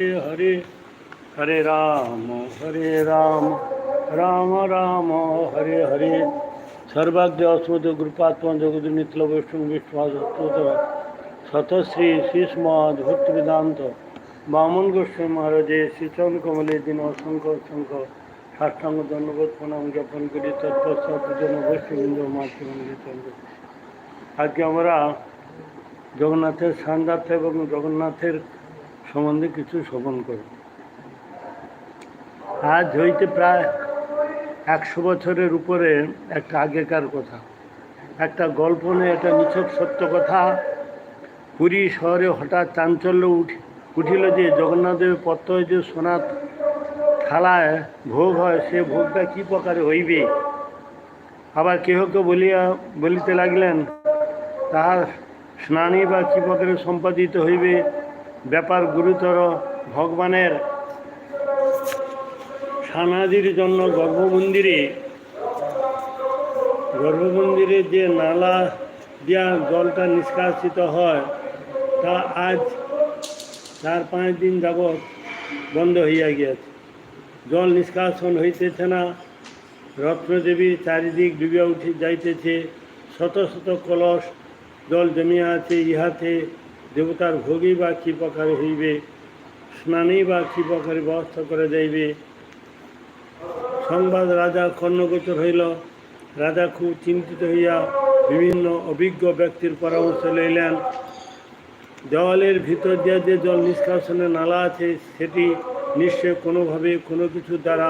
হরে হরে রাম হরে রাম রাম রাম হরে হরে সর্বাগ্রে অস্মদ গুরুপাত্ম জগদ নিত্য বৈষ্ণব বিষ্ণু শতশ্রী শ্রীষ্মদ ভক্তি বেদান্ত বামন গোস্বামী মহারাজে শ্রীচরণ কমলে দিন অসংখ্য অসংখ্য সাষ্টাঙ্গ ধন্যবাদ প্রণাম জ্ঞাপন করি তৎপশ্চাৎ জন বৈষ্ণবৃন্দ মাতৃমন্দির আজকে আমরা জগন্নাথের সান্দার্থ এবং জগন্নাথের সম্বন্ধে কিছু শ্রবণ করি। আজ হইতে প্রায় একশো বছরের উপরে একটা আগেকার কথা। একটা গল্প নেই একটা নিছক সত্য কথা। পুরী শহরে হঠাৎ চাঞ্চল্য উঠি উঠিল যে জগন্নাথদেবের পত্তয় যে সোনা থালায় ভোগ হয়, সে ভোগটা কী প্রকারে হইবে? আবার কেহকে বলিয়া, বলিতে লাগলেন, তাহার স্নানী বা কী প্রকারে সম্পাদিত হইবে? ব্যাপার গুরুতর, ভগবানের সানাদির জন্য গর্ভমন্দিরে গর্ভমন্দিরে যে নালা দিয়া জলটা নিষ্কাশিত হয়, তা আজ চার পাঁচ দিন যাবৎ বন্ধ হইয়া গিয়াছে। জল নিষ্কাশন হইতেছে না রত্নদেবীর চারিদিক ডুবিয়া উঠে যাইতেছে, শত শত কলস জল জমিয়া আছে, ইহাতে দেবতার ভোগই বা কী প্রকারে হইবে, স্নানই বা কী প্রকারে ব্যবস্থা করে যাইবে সংবাদ রাজা কর্ণগোচর হইল। রাজা খুব চিন্তিত হইয়া বিভিন্ন অভিজ্ঞ ব্যক্তির পরামর্শ লইলেন। দেওয়ালের ভিতর দিয়ে যে জল নিষ্কাশনের নালা আছে, সেটি নিশ্চয় কোনোভাবে কোনো কিছু দ্বারা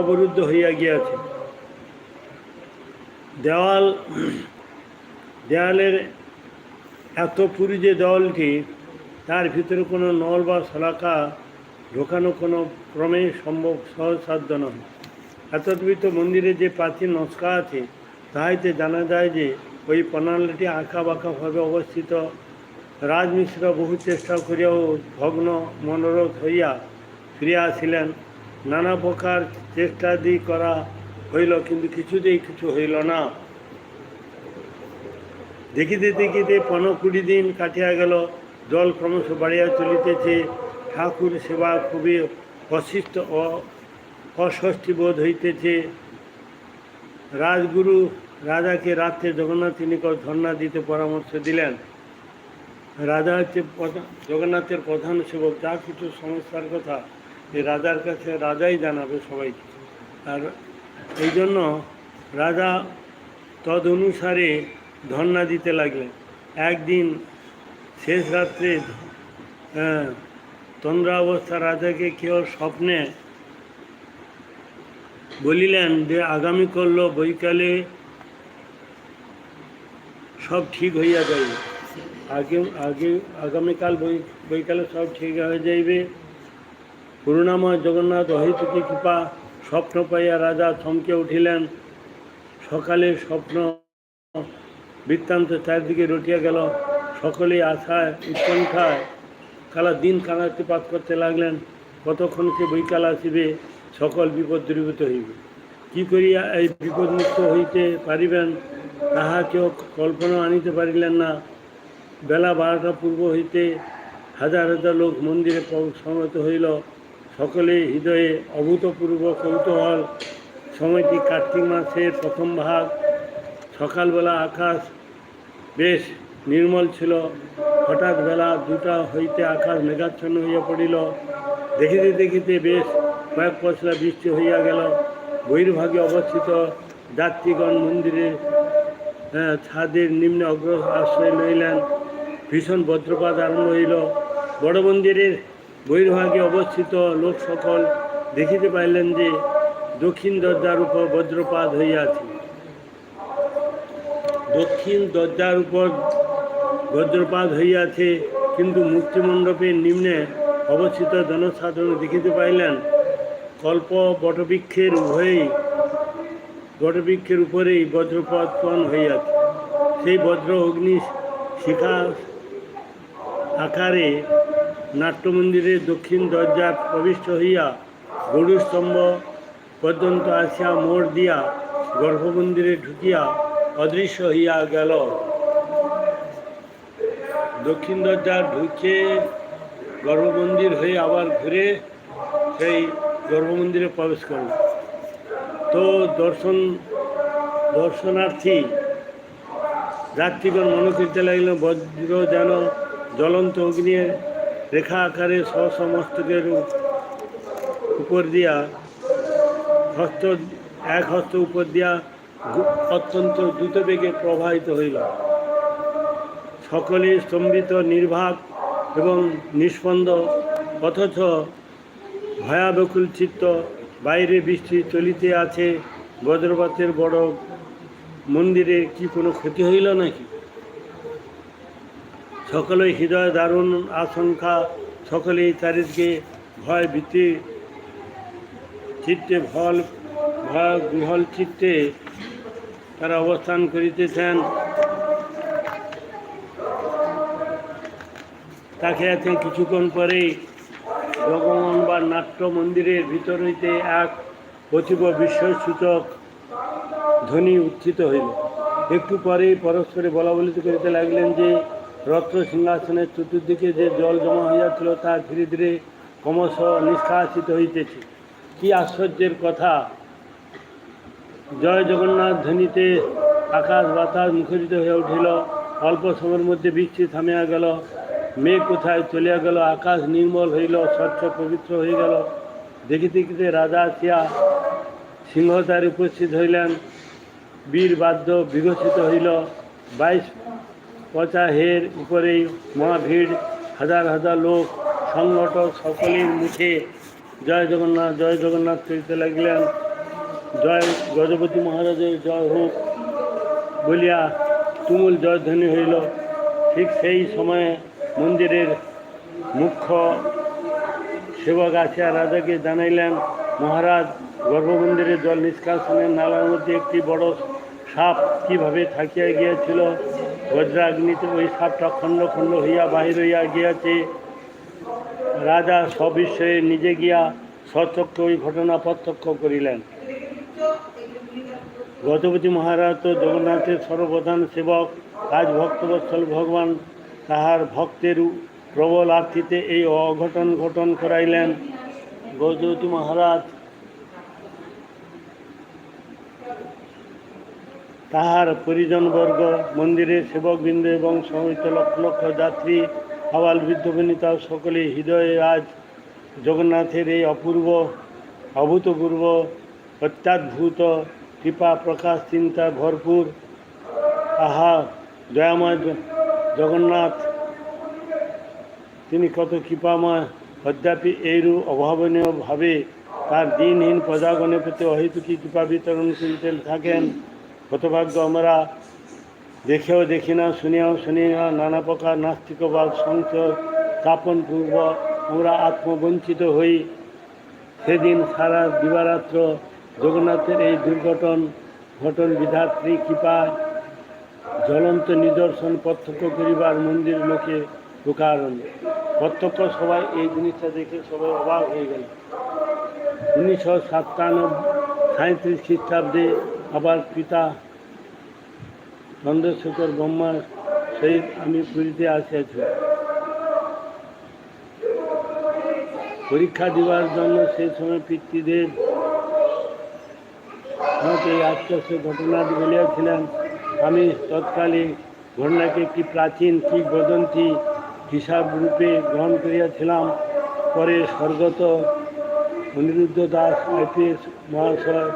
অবরুদ্ধ হইয়া গিয়াছে। দেওয়াল, দেওয়ালের এত পুরী যে দেওয়ালটি তার ভিতরে কোনো নল বা শলাকা ঢোকানো কোনো ক্রমেই সম্ভব সহজসাধ্য নয়। এতদ্ভিত মন্দিরে যে প্রাচীন নস্কা আছে, তাহাইতে জানা যায় যে ওই প্রণালীটি আঁকা বাঁকাভাবে অবস্থিত। রাজমিশ্র বহু চেষ্টা করিয়াও ভগ্ন, মনোরথ হইয়া ফিরিয়া আসিলেন নানা প্রকার চেষ্টাদি করা হইল, কিন্তু কিছুতেই কিছু হইল না। দেখিতে দেখিতে পনেরো কুড়ি দিন কাটিয়া গেল। জল ক্রমশ বাড়িয়া চলিতেছে। ঠাকুর সেবা খুবই অশিষ্ট অস্বস্তি বোধ হইতেছে। রাজগুরু রাজাকে রাত্রে জগন্নাথের নিকট ধর্ণা দিতে পরামর্শ দিলেন। রাজা হচ্ছে জগন্নাথের প্রধান সেবক। যা কিছু সমস্যার কথা এই রাজার কাছে রাজাই জানাবে সবাইকে। আর এই জন্য রাজা তদ অনুসারে ধর্ণা দিতে লাগলেন একদিন শেষ রাত্রে হ্যাঁ, তন্দ্রা অবস্থা রাজাকে কেউ স্বপ্নে বলিলেন যে আগামী করল বৈকালে সব ঠিক হইয়া যাইবে। আগে আগে আগামীকাল বৈকালে সব ঠিক হয়ে যাইবে। করুণাময় জগন্নাথ অহিতুকি কৃপা স্বপ্ন পাইয়া রাজা থমকে উঠিলেন। সকালে স্বপ্ন বৃত্তান্ত চারিদিকে রটিয়া গেল। সকলেই আশায় উৎকণ্ঠায় কালা দিন কানাতিপাত করতে লাগলেন। কতক্ষণ সে বৈকাল আসিবে, সকল বিপদ দূরীভূত হইবে। কি করিয়া এই বিপদমুক্ত হইতে পারিবেন, তাহা কেউ কল্পনা আনিতে পারিলেন না। বেলা বারোটা পূর্ব হইতে হাজার হাজার লোক মন্দিরে সমবেত হইল। সকলে হৃদয়ে অভূতপূর্ব কৌতূহল। সময়টি কার্তিক মাসের প্রথম ভাগ। সকালবেলা আকাশ বেশ নির্মল ছিল। হঠাৎ বেলা দুটা হইতে আকাশ মেঘাচ্ছন্ন হইয়া পড়িল। দেখিতে দেখিতে বেশ কয়েক পশলা বৃষ্টি হইয়া গেল। বহির্ভাগে অবস্থিত যাত্রীগণ মন্দিরে হ্যাঁ, ছাদের নিম্নে অগ্র আশ্রয় লইলেন। ভীষণ বজ্রপাত আরম্ভ হইল। বড় মন্দিরের বহির্ভাগে অবস্থিত লোক সকল দেখিতে পাইলেন যে দক্ষিণ দরজার উপর বজ্রপাত হইয়াছে। দক্ষিণ দরজার উপর বজ্রপাত হইয়াছে, কিন্তু মুক্তিমণ্ডপের নিম্নে অবস্থিত জনসাধারণ দেখিতে পাইলেন, কল্প বটবৃক্ষের উভয়েই, বটবৃক্ষের উপরেই বজ্রপতন হইয়াছে। সেই বজ্র অগ্নি শিখা আকারে নাট্যমন্দিরের দক্ষিণ দরজা প্রবিষ্ট হইয়া গরুস্তম্ভ পর্যন্ত আসিয়া মোড় দিয়া গর্ভমন্দিরে ঢুকিয়া অদৃশ্য হইয়া গেল। দক্ষিণ দরজা ঢুকে গর্ভমন্দির হয়ে আবার ঘুরে সেই গর্ভমন্দিরে প্রবেশ করল। তো দর্শন, দর্শনার্থী যাত্রীগণ মনে করতে লাগলেন বজ্র যেন জ্বলন্ত অগ্নির রেখা আকারে সমস্তকের উপর দিয়া, হস্ত, এক হস্ত উপর দিয়া অত্যন্ত দ্রুত বেগে প্রবাহিত হইল। সকলে স্তম্ভিত নির্বাক এবং নিষ্পন্দ, অথচ ভয়াবকুল চিত্ত বাইরে বৃষ্টি চলিতে আছে, বজ্রপাতের বড় মন্দিরে কি কোনো ক্ষতি হইল নাকি? সকলেই হৃদয় দারুণ আশঙ্কা, সকলেই চারিদিকে ভয় ভীতি, চিত্তে ভল, ভয়, বিহল চিত্তে তারা অবস্থান করিতেছেন। তাকে আছেন কিছুক্ষণ পরেই ভগবান বা নাট্য মন্দিরের ভিতর হইতে এক অতীব বিস্ময়সূচক ধ্বনি উত্থিত হইল। একটু পরেই পরস্পরে বলা বলিত করিতে লাগলেন যে রত্ন সিংহাসনের চতুর্দিকে যে জল জমা হইয়াছিল তা ধীরে ধীরে ক্রমশ নিষ্কাশিত হইতেছে। কি আশ্চর্যের কথা! জয় জগন্নাথ ধ্বনিতে আকাশ বাতাস মুখরিত হয়ে উঠিল। অল্প সময়ের মধ্যে বৃষ্টি থামিয়া গেল। মেঘ কোথায় চলিয়া গেল? আকাশ নির্মল হইল, স্বচ্ছ, পবিত্র হয়ে গেল। দেখিতে দেখিতে রাজা আসিয়া সিংহতার উপস্থিত হইলেন। বীর বাদ্য বিকশিত হইল। বাইশ পচাহের উপরেই মহা ভিড় হাজার হাজার লোক, সংগঠক সকলের মুখে জয় জগন্নাথ জয় জগন্নাথ করিতে লাগলেন। জয় গজপতি মহারাজের জয় হোক বলিয়া তুমুল জয়ধ্বনি হইল। ঠিক সেই সময়ে মন্দিরের মুখ্য সেবক আসিয়া রাজাকে জানাইলেন, মহারাজ গর্ভমন্দিরে জল নিষ্কাশনের নালার মধ্যে একটি বড় সাপ কীভাবে থাকিয়া গিয়াছিল? বজ্রাগ্নিতে ওই সাপটা খণ্ড খণ্ড হইয়া বাহির হইয়া গিয়াছে। রাজা সবিষয়ে নিজে গিয়া সচক্ষে ওই ঘটনা প্রত্যক্ষ করিলেন। গজপতি মহারাজ তো জগন্নাথের সর্বপ্রধান সেবক আজ ভক্তবৎসল ভগবান, তাহার ভক্তের প্রবল আর্থিতে এই অঘটন ঘটন করাইলেন। গজপতি মহারাজ তাহার পরিজনবর্গ মন্দিরের সেবকবৃন্দ এবং সমস্ত লক্ষ লক্ষ যাত্রী আবাল বৃদ্ধ বনিতা সকলে হৃদয়ে আজ জগন্নাথের এই অপূর্ব, অভূতপূর্ব অত্যাদ্ভুত, কৃপা, প্রকাশ, চিন্তা ভরপুর। আহা, দয়াময় জগন্নাথ, তিনি কত কৃপাময়। অদ্যাপি এইরূপ অভাবনীয়ভাবে তার দিনহীন প্রজাগণের প্রতি অহেতুকী কৃপা বিতরণ করিতে থাকেন। হতভাগ্য আমরা দেখেও দেখি না, শুনিয়াও শুনি নানা প্রকার নাস্তিকবাদ সংশয় স্থাপন পূর্ব, আমরা আত্মবঞ্চিত হই। সেদিন সারা দিবারাত্র জগন্নাথের এই দুর্ঘটন, ঘটন বিধাত্রী কৃপায় জ্বলন্ত নিদর্শন প্রত্যক্ষ করিবার মন্দির লোকে ঢোকারণ প্রত্যক্ষ সবাই এই জিনিসটা দেখে সবাই অবাক হয়ে গেল। উনিশশো সাতানব্বই সাঁত্রিশ খ্রিস্টাব্দে আবার পিতা চন্দ্রশেখর ব্রহ্মার সহিত আমি পুরীতে আসিয়াছি। পরীক্ষা দিবার জন্য সেই সময় পিতৃদেব এই আশ্চর্য ঘটনাটি বলিয়াছিলেন, আমি তৎকালে ঘটনাকে একটি প্রাচীন কিংবদন্তি হিসাব রূপে গ্রহণ করিয়াছিলাম? পরে স্বর্গত অনিরুদ্ধ দাস আইপিএস মহাশয়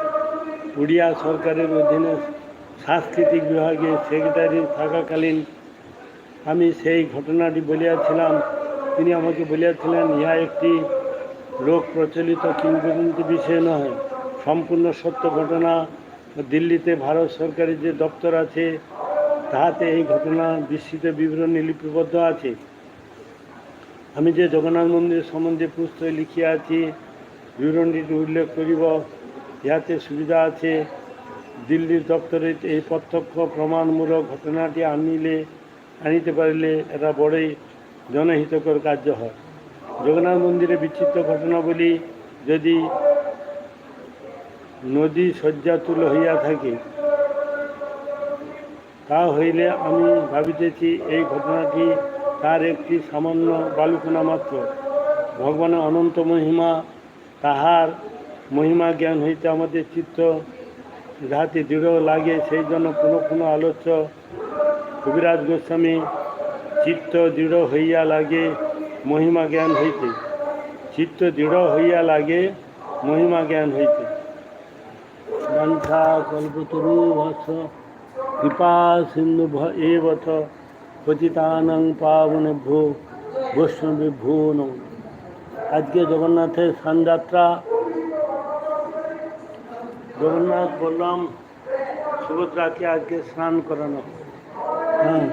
উড়িয়া সরকারের অধীনে সাংস্কৃতিক বিভাগে সেক্রেটারি থাকাকালীন আমি সেই ঘটনাটি বলিয়াছিলাম। তিনি আমাকে বলিয়াছিলেন, ইহা একটি লোক প্রচলিত কিংবদন্তি বিষয় নয়। সম্পূর্ণ সত্য ঘটনা। দিল্লিতে ভারত সরকারের যে দপ্তর আছে, তাহাতে এই ঘটনা বিস্তৃত বিবরণী লিপিবদ্ধ আছে। আমি যে জগন্নাথ মন্দির সম্বন্ধে পুস্তক লিখিয়া আছি বিবরণীটি উল্লেখ করিব, ইহাতে সুবিধা আছে। দিল্লির দপ্তরে এই প্রত্যক্ষ প্রমাণমূলক ঘটনাটি আনিলে, আনিতে পারিলে এটা বড়ই জনহিতকর কার্য হয়। জগন্নাথ মন্দিরে বিচিত্র ঘটনাবলী যদি নদী শয্যাতুল হইয়া থাকে, তা হইলে আমি ভাবিতেছি এই ঘটনাটি তার একটি সামান্য বালুকণা মাত্র। ভগবানের অনন্ত মহিমা, তাহার মহিমা জ্ঞান হইতে আমাদের চিত্ত যাহাতে দৃঢ় লাগে, সেই জন্য কোনো কোনো আলোচ্য কবিরাজ গোস্বামী চিত্ত দৃঢ় হইয়া লাগে, মহিমা জ্ঞান হইতে। চিত্ত দৃঢ় হইয়া লাগে, মহিমা জ্ঞান হইতে। বাঞ্ছা কল্পতরু ভৎস কৃপা সিন্ধু এবথ পতিতানং পাবনেভ্যো বৈষ্ণবেভ্যো নম আজকে জগন্নাথের স্নানযাত্রা জগন্নাথ বললাম সুভদ্রাকে আজকে স্নান করানো। হ্যাঁ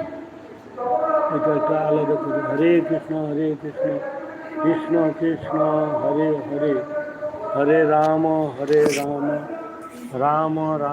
এটা একটা আলাদা করে হরে কৃষ্ণ হরে কৃষ্ণ কৃষ্ণ কৃষ্ণ হরে হরে হরে রাম হরে রাম রাম রাম